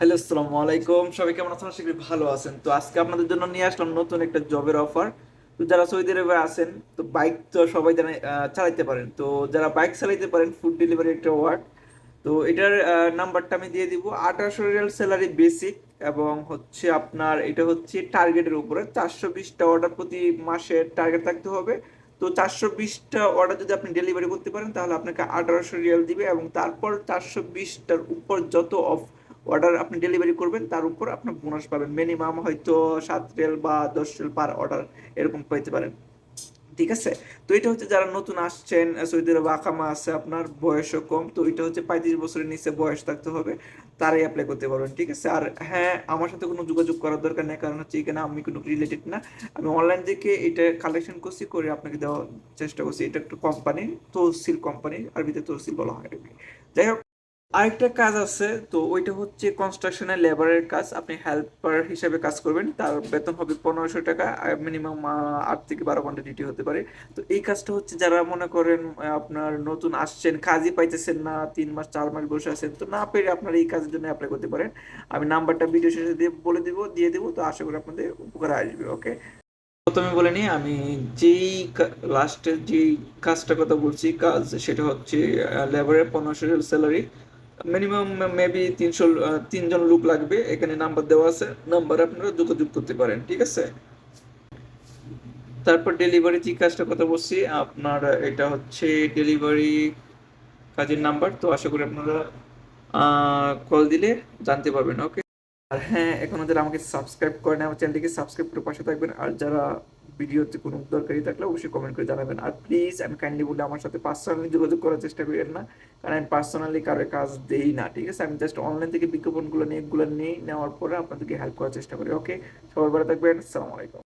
Hello, আসসালামু আলাইকুম। সবাই কেমন আছেন? আশা করি ভালো আছেন। তো আজকে আপনাদের জন্য নিয়ে আসলাম নতুন একটা জবের অফার তো যারা সৌদি আরবে আছেন, তো বাইক তো সবাই জানে চালাইতে পারেন। তো যারা বাইক চালাইতে পারেন ফুড ডেলিভারি একটা ওয়ার্ড তো এটার নাম্বারটা আমি দিয়ে দিব। আঠারোশো রিয়াল স্যালারি বেসিক এবং হচ্ছে আপনার, এটা হচ্ছে টার্গেটের উপরে। চারশো বিশটা অর্ডার প্রতি মাসে টার্গেট থাকতে হবে। তো চারশো বিশটা অর্ডার যদি আপনি ডেলিভারি করতে পারেন, তাহলে আপনাকে আঠারোশো রিয়াল দিবে এবং তারপর চারশো বিশটার উপর যত অফ অর্ডার আপনি ডেলিভারি করবেন, তার উপর আপনি বোনাস পাবেন। মিনিমাম হয়তো সাত রেল বা দশ রেল পার অর্ডার এরকম পেতে পারেন। ঠিক আছে? তো এটা হচ্ছে যারা নতুন আসছেন, সৌদি আরবে আকামা আছে আপনার, বয়সও কম, তো এটা হচ্ছে পঁয়ত্রিশ বছরের নিচে বয়স থাকতে হবে, তারাই অ্যাপ্লাই করতে পারবেন, ঠিক আছে? আর হ্যাঁ আমার সাথে কোনো যোগাযোগ করার দরকার নেই, কারণ হচ্ছে এখানে আমি কোনো রিলেটেড না। আমি অনলাইন থেকে এটা কালেকশন করছি, করে আপনাকে দেওয়ার চেষ্টা করছি। এটা একটা কোম্পানি তহসিল কোম্পানি আরবিতে তহসিল বলা হয় যাই হোক আরেকটা কাজ আছে, তো ওইটা হচ্ছে কনস্ট্রাকশনের লেবারের কাজ। আপনি হেল্পার হিসেবে কাজ করবেন, তার বেতন হবে পনেরোশো টাকা মিনিমাম আট থেকে বারো ঘণ্টা ডিউটি হতে পারে। তো এই কাজটা হচ্ছে যারা মনে করেন আপনার নতুন আসছেন, কাজই পাইতেছেন না, তিন মাস, চার মাস বসে আছেন, তো না পেরে আপনার এই কাজের জন্য অ্যাপ্লাই করতে পারেন। আমি নাম্বারটা ভিডিও শেষে দিয়ে বলে দিব, দিয়ে দেবো, তো আশা করি আপনাদের উপকারে আসবে ওকে প্রথমে বলে নিই, আমি যেই লাস্টের যেই কাজটার কথা বলছি, কাজ সেটা হচ্ছে লেবারের পনেরোশো স্যালারি মিনিমাম মেবি তিনশো তিনজন লোক লাগবে। এখানে নাম্বার দেওয়া আছে। নাম্বার আপনারা যোগাযোগ করতে পারেন, ঠিক আছে? তারপর ডেলিভারি যে কাজটা কথা বলছি? আপনার এটা হচ্ছে ডেলিভারি কাজের নাম্বার তো আশা করি আপনারা কল দিলে জানতে পারবেন ওকে আর হ্যাঁ এখন যারা আমাকে সাবস্ক্রাইব করেন আমার চ্যানেলটিকে সাবস্ক্রাইব করে পাশে থাকবেন। আর যারা ভিডিওতে কোনো দরকারি থাকলে অবশ্যই কমেন্ট করে জানাবেন। আর প্লিজ আমি কাইন্ডলি বলে আমার সাথে পার্সোনালি যোগাযোগ করার চেষ্টা করেন না, কারণ আমি পার্সোনালি কারও কাজ দেই না, ঠিক আছে? আমি জাস্ট অনলাইন থেকে বিজ্ঞাপনগুলো নিয়ে, এগুলো নিয়ে নেওয়ার পরে আপনাদেরকে হেল্প করার চেষ্টা করি ওকে সবার ভালো থাকবেন আসসালামু আলাইকুম